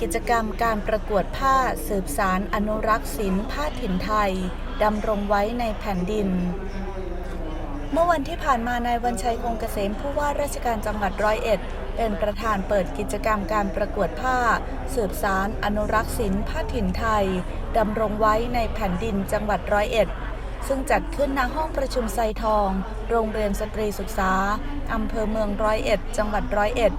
กิจกรรมการประกวดผ้าสืบสารอนุรักษ์ศิลป์ผ้าถิ่นไทย ดำรงไว้ในแผ่นดิน เมื่อวันที่ผ่านมานายวันชัยคงเกษมผู้ว่าราชการจังหวัดร้อยเอ็ด เป็นประธานเปิดกิจกรรมการประกวดผ้า สืบสารอนุรักษ์ศิลป์ผ้าถิ่นไทย ดำรงไว้ในแผ่นดินจังหวัดร้อยเอ็ดซึ่งจัดขึ้นณห้องประชุมไซทอง โรงเรียนสตรีศึกษา อำเภอเมืองร้อยเอ็ด จังหวัดร้อยเอ็ด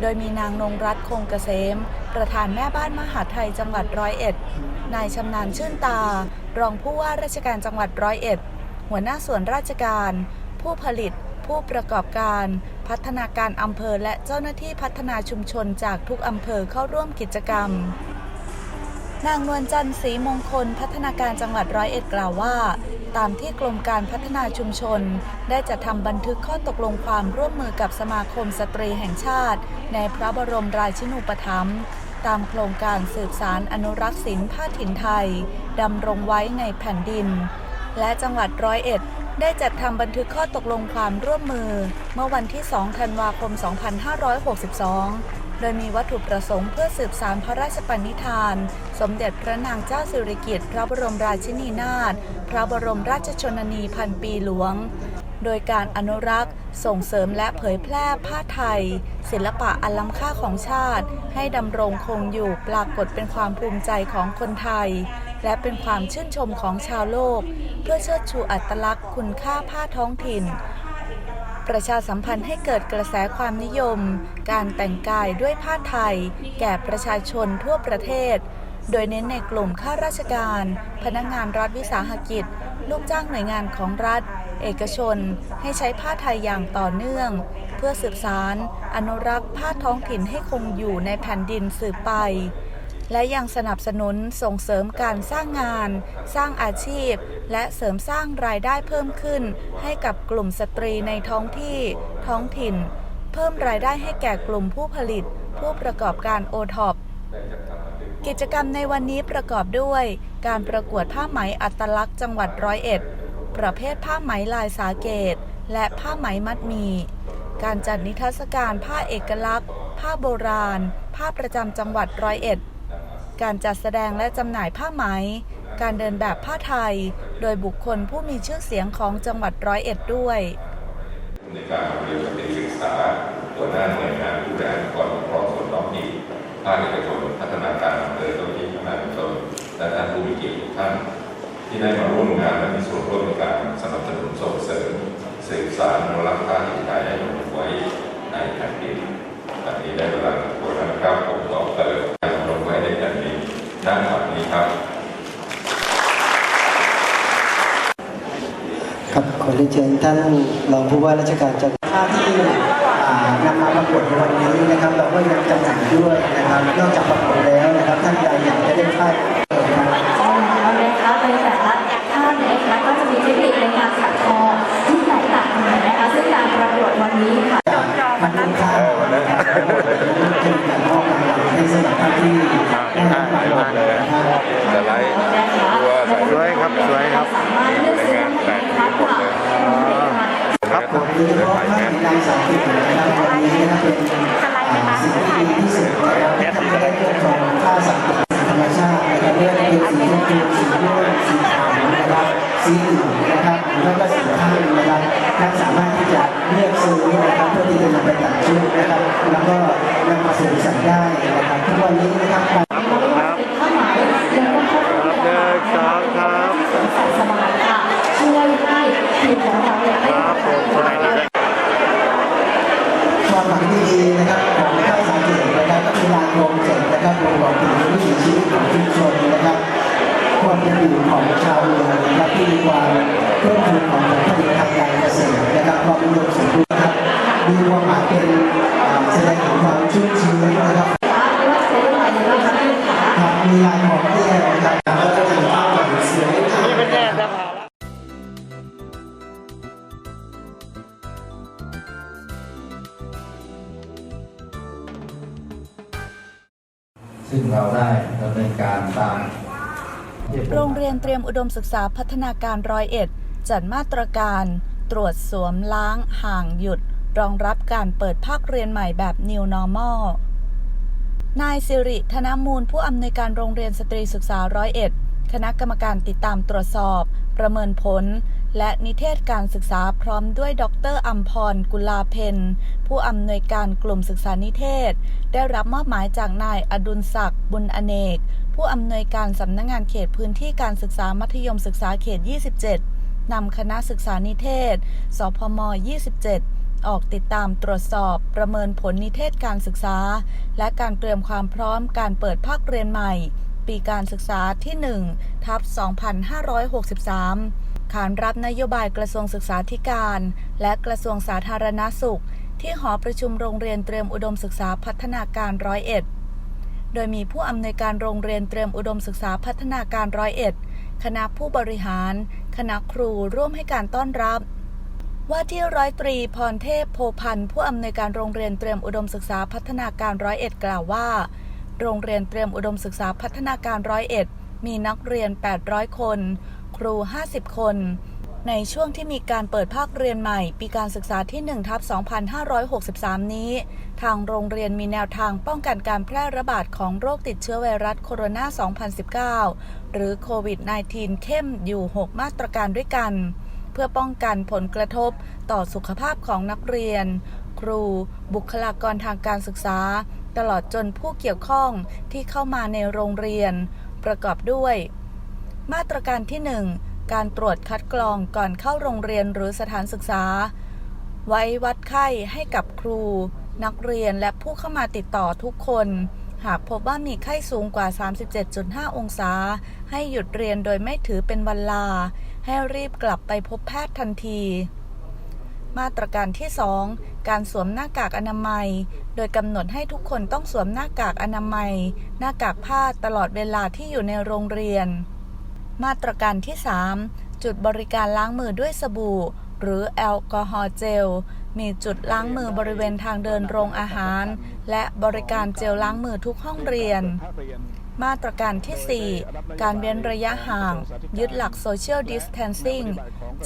โดยมีนางนงรัตน์คงเกษม ประธานแม่บ้านมหาไทยจังหวัดร้อยเอ็ด นายชำนาญชื่นตา รองผู้ว่าราชการจังหวัดร้อยเอ็ด หัวหน้าส่วนราชการ ผู้ผลิต ผู้ประกอบการ พัฒนาการอำเภอและเจ้าหน้าที่พัฒนาชุมชนจากทุกอำเภอเข้าร่วมกิจกรรม นางนวลจันทร์ศรีมงคล พัฒนาการจังหวัดร้อยเอ็ดกล่าวว่า ตามที่กรมการพัฒนาชุมชน ได้จัดทำบันทึกข้อตกลงความร่วมมือกับสมาคมสตรีแห่งชาติ ในพระบรมราชินูปถัมภ์ตามโครงการสืบสารอนุรักษ์ศิลป์ผ้าถิ่นไทยดำรงไว้ในแผ่นดิน และจังหวัดร้อยเอ็ดได้จัดทำบันทึกข้อตกลงความร่วมมือ เมื่อวันที่ 2 ธันวาคม 2562 โดยมีวัตถุประสงค์เพื่อสืบสารพระราชปณิธาน สมเด็จพระนางเจ้าสิริกิติ์พระบรมราชินีนาถพระบรมราชชนนีพันปีหลวง โดยการอนุรักษ์ ส่งเสริมและเผยแพร่ผ้าไทย ศิลปะอันล้ำค่าของชาติ ให้ดำรงคงอยู่ปรากฏเป็นความภูมิใจของคนไทย และเป็นความชื่นชมของชาวโลก เพื่อเชิดชูอัตลักษณ์คุณค่าผ้าท้องถิ่น ประชาสัมพันธ์ให้เกิดกระแสความนิยม การแต่งกายด้วยผ้าไทย แก่ประชาชนทั่วประเทศ โดยเน้นในกลุ่มข้าราชการ พนักงานรัฐวิสาหกิจ ลูกจ้างหน่วยงานของรัฐ เอกชน ให้ใช้ผ้าไทยอย่างต่อเนื่อง เพื่อสืบสาร อนุรักษ์ผ้าท้องถิ่นให้คงอยู่ในแผ่นดินสืบไป และยังสนับสนุนส่งเสริมการสร้างงาน สร้างอาชีพ และเสริมสร้างรายได้เพิ่มขึ้น ให้กับกลุ่มสตรีในท้องที่ ท้องถิ่น เพิ่มรายได้ให้แก่กลุ่มผู้ผลิต ผู้ประกอบการโอท็อปกิจกรรมในวันนี้ประกอบด้วย การประกวดผ้าไหมอัตลักษณ์จังหวัดร้อยเอ็ด ประเภทผ้าไหมลายสาเกต และผ้าไหมมัดมี การจัดนิทรรศการผ้าเอกลักษณ์ ผ้าโบราณ ผ้าประจำจังหวัดร้อยเอ็ด การจัดแสดงและจำหน่ายผ้าไหม การเดินแบบผ้าไทย โดยบุคคลผู้มีชื่อเสียงของจังหวัดร้อยเอ็ดด้วย ในการเรียนสตรีศึกษาหัวหน้าหน่วยงานผู้บริหารองค์กรปกครองส่วนท้องถิ่นภาคเอกชนพัฒนาการอำเภอเจ้าหน้าที่พัฒนาชนและท่านผู้มีเกียรติทุกท่านที่ได้มาร่วมงานและมีส่วนร่วมในการสนับสนุนส่งเสริมสืบสารอนุรักษ์ผ้าถิ่นไทยให้คงไว้ในแผ่นดินแบบนี้ได้เวลาสมควรแล้วนะครับผมขอเติมการลงไว้ในแผ่นดินด้านหลังนี้ครับ ครับขอ เรียนเชิญท่านรองผู้ว่าราชการจังหวัดผ้าที่นำมาประกวดในวันนี้นะครับ เราก็ยังจำหน่ายด้วยนะครับ นอกจากประกวดแล้วนะครับ ท่านใดอยากจะได้ผ้านะครับเอาเลยคะ มอุดมศึกษาพัฒนาการร้อยเอ็ดจัดมาตรการ ตรวจสวมล้างห่างหยุด รองรับการเปิดภาคเรียนใหม่แบบ New Normal นายสิริธนมูล ผู้อำนวยการโรงเรียนสตรีศึกษาร้อยเอ็ดคณะกรรมการติดตามตรวจสอบ ประเมินผล และนิเทศการศึกษาพร้อมด้วยดรอัมพร กุลาเพนผู้อำนวยการกลุ่มศึกษานิเทศ ได้รับมอบหมายจากนายอดุลศักดิ์บุญอเนก ผู้อำนวยการสำนักงงานเขตพื้นที่การศึกษามัธยมศึกษาเขต 27 นำคณะศึกษานิเทศ สพม 27ออกติดตามตรวจสอบประเมินผลนิเทศการศึกษา และการเตรียมความพร้อมการเปิดภาคเรียนใหม่ ปีการศึกษาที่1ทับ2563 ขานรับนโยบายกระทรวงศึกษาธิการ และกระทรวงสาธารณสุข ที่หอประชุมโรงเรียนเตรียมอุดมศึกษาพัฒนาการร้อยเอ็ดโดยมีผู้อำนวยการโรงเรียนเตรียมอุดมศึกษาพัฒนาการร้อยเอ็ดคณะผู้บริหาร คณะครูร่วมให้การต้อนรับ ว่าที่ร้อยตรีพรเทพโพพันธ์ผู้อำนวยการโรงเรียนเตรียมอุดมศึกษาพัฒนาการร้อยเอ็ดกล่าวว่า โรงเรียนเตรียมอุดมศึกษาพัฒนาการร้อยเอ็ดมีนักเรียน 800 คน ครู 50 คน ในช่วงที่มีการเปิดภาคเรียนใหม่ ปีการศึกษาที่1ทับ2563 นี้ ทางโรงเรียนมีแนวทางป้องกันการแพร่ระบาดของโรคติดเชื้อไวรัสโคโรนา 2019 หรือโควิด -19 เข้มอยู่ 6 มาตรการด้วยกัน เพื่อป้องกันผลกระทบต่อสุขภาพของนักเรียน ครู บุคลากรทางการศึกษา ตลอดจนผู้เกี่ยวข้องที่เข้ามาในโรงเรียน ประกอบด้วย มาตรการที่ 1 การตรวจคัดกรองก่อนเข้าโรงเรียนหรือสถานศึกษา ไว้วัดไข้ให้กับครู นักเรียนและผู้เข้ามาติดต่อทุกคน หากพบว่ามีไข้สูงกว่า 37.5 องศา ให้หยุดเรียนโดยไม่ถือเป็นวันลา ให้รีบกลับไปพบแพทย์ทันทีมาตรการที่ 2 การสวมหน้ากากอนามัย โดยกำหนดให้ทุกคนต้องสวมหน้ากากอนามัย หน้ากากผ้าตลอดเวลาที่อยู่ในโรงเรียน มาตรการที่ 3 จุดบริการล้างมือด้วยสบู่ หรือแอลกอฮอล์เจล มีจุดล้างมือบริเวณทางเดินโรงอาหาร และบริการเจลล้างมือทุกห้องเรียน มาตรการที่ 4 การเว้นระยะห่าง ยึดหลัก Social Distancing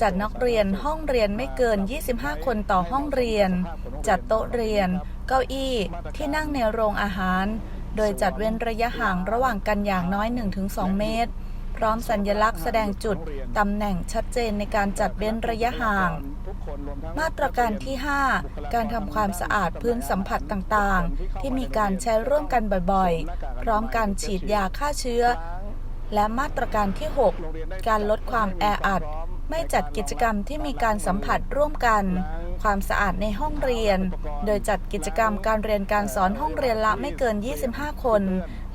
จัดนักเรียนห้องเรียนไม่เกิน 25 คนต่อห้องเรียน จัดโต๊ะเรียน เก้าอี้ที่นั่งในโรงอาหาร โดยจัดเว้นระยะห่างระหว่างกันอย่างน้อย 1-2 เมตร พร้อมสัญลักษณ์แสดงจุด ตำแหน่งชัดเจนในการจัดเว้นระยะห่าง มาตรการที่ 5 การทำความสะอาดพื้นสัมผัสต่างๆ ที่มีการใช้ร่วมกันบ่อยๆ พร้อมการฉีดยาฆ่าเชื้อ และมาตรการที่ 6 การลดความแออัด ไม่จัดกิจกรรมที่มีการสัมผัสร่วมกันความสะอาดในห้องเรียน โดยจัดกิจกรรมการเรียนการสอนห้องเรียนละไม่เกิน 25 คน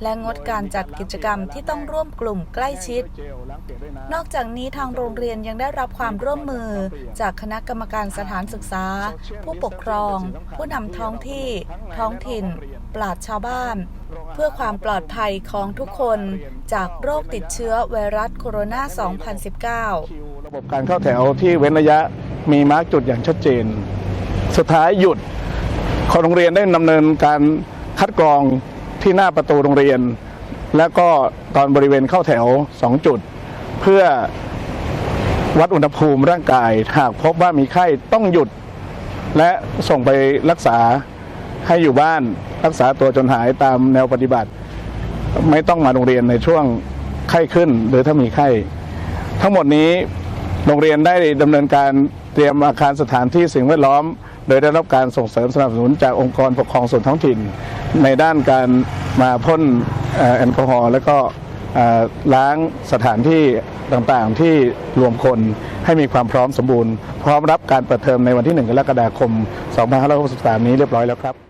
และงดการจัดกิจกรรมที่ต้องร่วมกลุ่มใกล้ชิด นอกจากนี้ทางโรงเรียนยังได้รับความร่วมมือ จากคณะกรรมการสถานศึกษา ผู้ปกครอง ผู้นำท้องที่ ท้องถิ่น ปราชชาวบ้าน เพื่อความปลอดภัยของทุกคนจากโรคติดเชื้อไวรัสโคโรนา 2019 ระบบการเข้าแถวที่เว้นระยะมีมาร์กจุดอย่างชัดเจน สุดท้ายหยุดคนโรงเรียนได้ดำเนินการคัดกรอง ที่หน้าประตูโรงเรียน และก็ตอนบริเวณเข้าแถว 2 จุด เพื่อวัดอุณหภูมิร่างกาย หากพบว่ามีไข้ต้องหยุด และส่งไปรักษาให้อยู่บ้านรักษาตัวจนหายตามแนวปฏิบัติ ไม่ต้องมาโรงเรียนในช่วงไข้ขึ้น หรือถ้ามีไข้ ทั้งหมดนี้โรงเรียนได้ดำเนินการเตรียมอาคารสถานที่สิ่งแวดล้อม โดยได้รับการส่งเสริมสนับสนุนจากองค์กรปกครองส่วนท้องถิ่น ในด้านการมาพ่นแอลกอฮอล์และก็ล้างสถานที่ต่างๆที่รวมคนให้มีความพร้อมสมบูรณ์ พร้อมรับการเปิดเทอมในวันที่ 1 กรกฎาคม 2563 นี้เรียบร้อยแล้วครับ